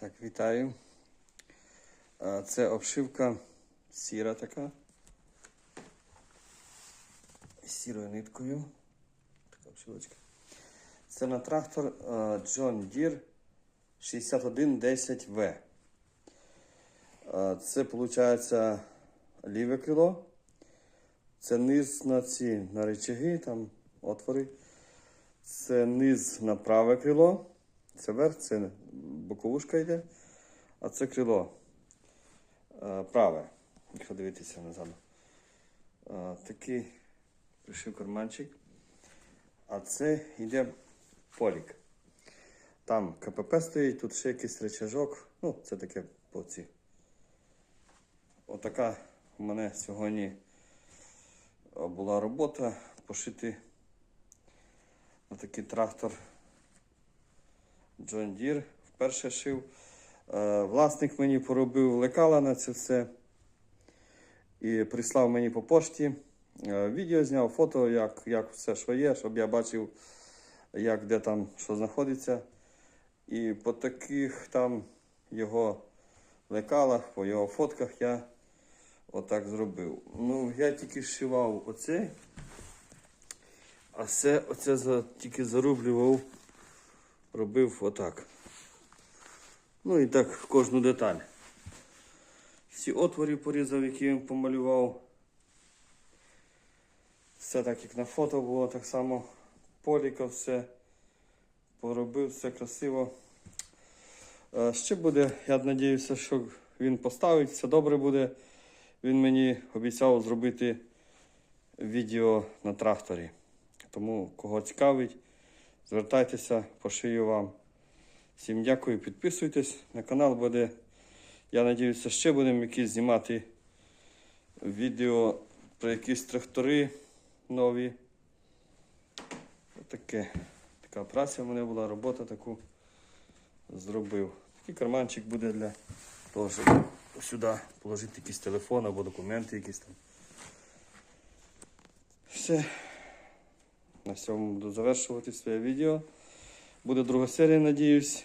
Так, вітаю. Це обшивка сіра така. З сірою ниткою. Така обшивочка. Це на трактор John Deere 6110V. Це виходить ліве крило. Це низ на ці на речаги, там отвори. Це низ на праве крило. Це верх, це боковушка йде, а це крило е, праве, якщо дивитися назад. Е, Такий пришив карманчик. А це йде полік. Там КПП стоїть, тут ще якийсь речажок. Ну, це таке по. Отака у мене сьогодні е, була робота пошити отакий трактор. John Deere вперше шив. Е, Власник мені поробив лекала на це все і прислав мені по пошті. Е, Відео зняв, фото, як, як все, що є, щоб я бачив, як де там що знаходиться. І по таких там його лекалах, по його фотках я отак зробив. Ну, я тільки шивав оцей, а все оце тільки зарублював робив отак. Ну і так кожну деталь. Всі отвори порізав, які він помалював. Все так, як на фото було, так само поліка все поробив, все красиво. Е, Ще буде, я сподіваюся, що він поставить, все добре буде. Він мені обіцяв зробити відео на тракторі. Тому кого цікавить, звертайтеся, пошию вам. Всім дякую, підписуйтесь на канал буде. Я сподіваюся, ще будемо якісь знімати відео про якісь трактори нові. Отаке. Така праця в мене була, робота таку зробив. Такий карманчик буде для того, щоб сюди положити якийсь телефон або документи якісь там. Все. На цьому буду завершувати своє відео. Буде друга серія, надіюсь.